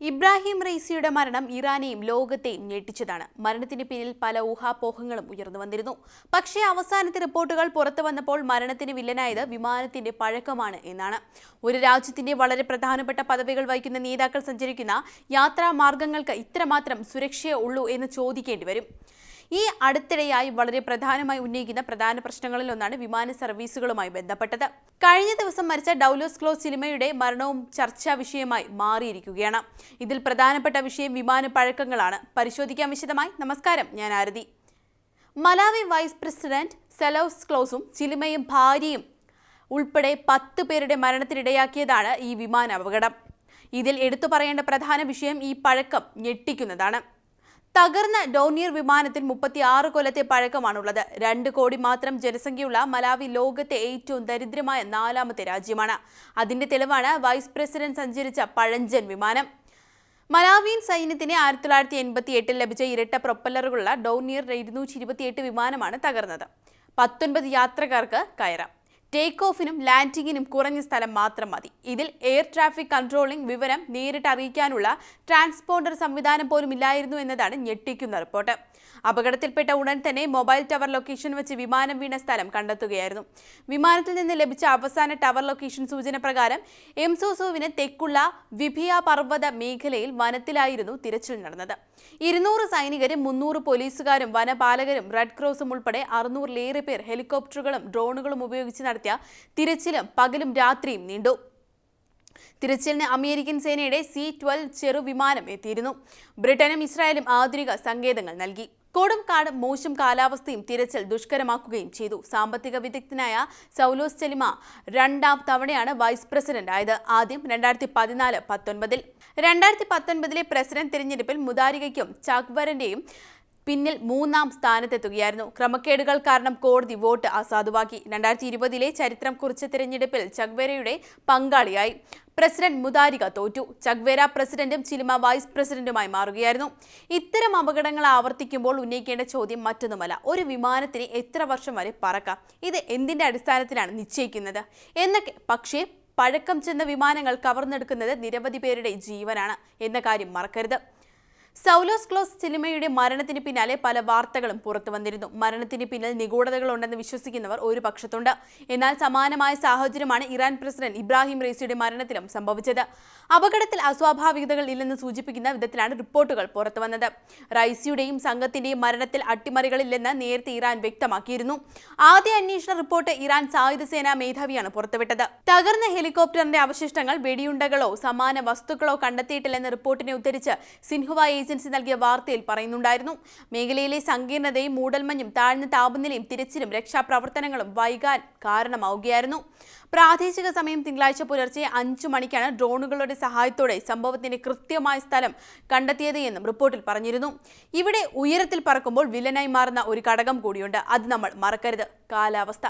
ഇബ്രാഹിം റൈസിയുടെ മരണം ഇറാനെയും ലോകത്തെയും ഞെട്ടിച്ചതാണ്. മരണത്തിന് പിന്നിൽ പല ഊഹാപോഹങ്ങളും ഉയർന്നു വന്നിരുന്നു. പക്ഷേ അവസാനത്തെ റിപ്പോർട്ടുകൾ പുറത്തു വന്നപ്പോൾ മരണത്തിന് വില്ലനായത് വിമാനത്തിന്റെ പഴക്കമാണ് എന്നാണ്. ഒരു രാജ്യത്തിന്റെ വളരെ പ്രധാനപ്പെട്ട പദവികൾ വഹിക്കുന്ന നേതാക്കൾ സഞ്ചരിക്കുന്ന യാത്രാ മാർഗങ്ങൾക്ക് ഇത്രമാത്രം സുരക്ഷയേ ഉള്ളൂ എന്ന് ചോദിക്കേണ്ടി വരും. ഈ അടുത്തിടെയായി വളരെ പ്രധാനമായി ഉന്നയിക്കുന്ന പ്രധാന പ്രശ്നങ്ങളിൽ ഒന്നാണ് വിമാന സർവീസുകളുമായി ബന്ധപ്പെട്ടത്. കഴിഞ്ഞ ദിവസം മരിച്ച ഡൗലോസ് ക്ലോസ് സിനിമയുടെ മരണവും ചർച്ചാ വിഷയമായി മാറിയിരിക്കുകയാണ്. ഇതിൽ പ്രധാനപ്പെട്ട വിഷയം വിമാന പഴക്കങ്ങളാണ്. പരിശോധിക്കാൻ വിശദമായി. നമസ്കാരം ഞാൻ Aarathi. Malawi vice president Saulos ക്ലോസും സിനിമയും ഭാര്യയും ഉൾപ്പെടെ പത്ത് പേരുടെ മരണത്തിനിടയാക്കിയതാണ് ഈ വിമാന അപകടം ഇതിൽ എടുത്തു പറയേണ്ട പ്രധാന വിഷയം ഈ പഴക്കം ഞെട്ടിക്കുന്നതാണ്. തകർന്ന ഡോനിയർ വിമാനത്തിൽ മുപ്പത്തി ആറ് കൊല്ലത്തെ പഴക്കമാണുള്ളത്. രണ്ട് കോടി മാത്രം ജനസംഖ്യയുള്ള മലാവി ലോകത്തെ ഏറ്റവും ദരിദ്രമായ നാലാമത്തെ രാജ്യമാണ്. അതിന്റെ തെളിവാണ് വൈസ് പ്രസിഡന്റ് സഞ്ചരിച്ച പഴഞ്ചൻ വിമാനം. മലാവിയൻ സൈന്യത്തിന് ആയിരത്തി തൊള്ളായിരത്തി എൺപത്തി എട്ടിൽ ലഭിച്ച ഇരട്ട പ്രൊപ്പല്ലറുകളുള്ള ഡോനിയർ ഇരുന്നൂറ്റി ഇരുപത്തിയെട്ട് വിമാനമാണ് തകർന്നത്. പത്തൊൻപത് യാത്രക്കാർക്ക് കയറാം. ടേക്ക് ഓഫിനും ലാൻഡിങ്ങിനും കുറഞ്ഞ സ്ഥലം മാത്രം മതി. ഇതിൽ എയർ ട്രാഫിക് കൺട്രോളിംഗ് വിവരം നേരിട്ട് അറിയിക്കാനുള്ള ട്രാൻസ്പോണ്ടർ സംവിധാനം പോലും ഇല്ലായിരുന്നു എന്നതാണ് ഞെട്ടിക്കുന്ന റിപ്പോർട്ട്. അപകടത്തിൽപ്പെട്ട ഉടൻ തന്നെ മൊബൈൽ ടവർ ലൊക്കേഷൻ വെച്ച് വിമാനം വീണ സ്ഥലം കണ്ടെത്തുകയായിരുന്നു. വിമാനത്തിൽ നിന്ന് ലഭിച്ച അവസാന ടവർ ലൊക്കേഷൻ സൂചന പ്രകാരം എംസോസോവിന് തെക്കുള്ള വിഭിയ പർവത മേഖലയിൽ വനത്തിലായിരുന്നു തിരച്ചിൽ നടന്നത്. ഇരുന്നൂറ് സൈനികരും മുന്നൂറ് പോലീസുകാരും വനപാലകരും റെഡ് ക്രോസും ഉൾപ്പെടെ അറുന്നൂറിലേറെ പേർ ഹെലികോപ്റ്ററുകളും ഡ്രോണുകളും ഉപയോഗിച്ച് നടത്തിയ തിരച്ചിലും പകലും രാത്രിയും നീണ്ടു. തിരച്ചിലിന് അമേരിക്കൻ സേനയുടെ സി ട്വൽവ് ചെറുവിമാനം എത്തിയിരുന്നു. ബ്രിട്ടനും ഇസ്രായേലും ആധുനിക സങ്കേതങ്ങൾ നൽകി. കൊടും കാട് മോശം കാലാവസ്ഥയും തിരച്ചിൽ ദുഷ്കരമാക്കുകയും ചെയ്തു. സാമ്പത്തിക വിദഗ്ധനായ സൗലോസ് ചെലിമ രണ്ടാം തവണയാണ് വൈസ് പ്രസിഡന്റ് ആയത്. ആദ്യം രണ്ടായിരത്തി പതിനാല് പത്തൊൻപതിൽ. രണ്ടായിരത്തി പത്തൊൻപതിലെ പ്രസിഡന്റ് തിരഞ്ഞെടുപ്പിൽ മുതാരികയ്ക്കും ചാക്വറിന്റെയും പിന്നിൽ മൂന്നാം സ്ഥാനത്തെത്തുകയായിരുന്നു. ക്രമക്കേടുകൾ കാരണം കോടതി വോട്ട് അസാധുവാക്കി. രണ്ടായിരത്തി ഇരുപതിലെ ചരിത്രം കുറിച്ച തിരഞ്ഞെടുപ്പിൽ ചഗ്വേരയുടെ പങ്കാളിയായി പ്രസിഡന്റ് മുതാരിക തോറ്റു. ചഗ്വേര പ്രസിഡന്റും ചിലിമ വൈസ് പ്രസിഡന്റുമായി മാറുകയായിരുന്നു. ഇത്തരം അപകടങ്ങൾ ആവർത്തിക്കുമ്പോൾ ഉന്നയിക്കേണ്ട ചോദ്യം മറ്റൊന്നുമല്ല. ഒരു വിമാനത്തിന് എത്ര വർഷം വരെ പറക്കാം? ഇത് എന്തിന്റെ അടിസ്ഥാനത്തിലാണ് നിശ്ചയിക്കുന്നത്? എന്നൊക്കെ. പക്ഷേ പഴക്കം ചെന്ന വിമാനങ്ങൾ കവർന്നെടുക്കുന്നത് നിരവധി പേരുടെ ജീവനാണ് എന്ന കാര്യം മറക്കരുത്. സൗലോസ് ക്ലോസ് സിനിമയുടെ മരണത്തിന് പിന്നാലെ പല വാർത്തകളും പുറത്തു വന്നിരുന്നു. മരണത്തിന് പിന്നിൽ നിഗൂഢതകളുണ്ടെന്ന് വിശ്വസിക്കുന്നവർ ഒരു പക്ഷത്തുണ്ട്. എന്നാൽ സമാനമായ സാഹചര്യമാണ് ഇറാൻ പ്രസിഡന്റ് ഇബ്രാഹിം റൈസിയുടെ മരണത്തിലും സംഭവിച്ചത്. അപകടത്തിൽ അസ്വാഭാവികതകൾ ഇല്ലെന്ന് സൂചിപ്പിക്കുന്ന വിധത്തിലാണ് റിപ്പോർട്ടുകൾ പുറത്തു വന്നത്. റൈസിയുടെയും സംഘത്തിന്റെയും മരണത്തിൽ അട്ടിമറികളില്ലെന്ന് നേരത്തെ ഇറാൻ വ്യക്തമാക്കിയിരുന്നു. ആദ്യ അന്വേഷണ റിപ്പോർട്ട് ഇറാൻ സായുധ സേനാ മേധാവിയാണ് പുറത്തുവിട്ടത്. തകർന്ന ഹെലികോപ്റ്ററിന്റെ അവശിഷ്ടങ്ങൾ വെടിയുണ്ടകളോ സമാന വസ്തുക്കളോ കണ്ടെത്തിയിട്ടില്ലെന്ന റിപ്പോർട്ടിനെ ഉദ്ധരിച്ച് സിൻഹുവ ഏജൻസി നൽകിയ വാർത്തയിൽ പറയുന്നുണ്ടായിരുന്നു. മേഖലയിലെ സങ്കീർണതയും മൂടൽമഞ്ഞും താഴ്ന്ന താപനിലയും തിരച്ചിലും രക്ഷാപ്രവർത്തനങ്ങളും വൈകാൻ കാരണമാവുകയായിരുന്നു. പ്രാദേശിക സമയം തിങ്കളാഴ്ച പുലർച്ചെ അഞ്ചു മണിക്കാണ് ഡ്രോണുകളുടെ സഹായത്തോടെ സംഭവത്തിന്റെ കൃത്യമായ സ്ഥലം കണ്ടെത്തിയത് എന്നും റിപ്പോർട്ടിൽ പറഞ്ഞിരുന്നു. ഇവിടെ ഉയരത്തിൽ പറക്കുമ്പോൾ വില്ലനായി മാറുന്ന ഒരു ഘടകം കൂടിയുണ്ട്. അത് നമ്മൾ മറക്കരുത്. കാലാവസ്ഥ.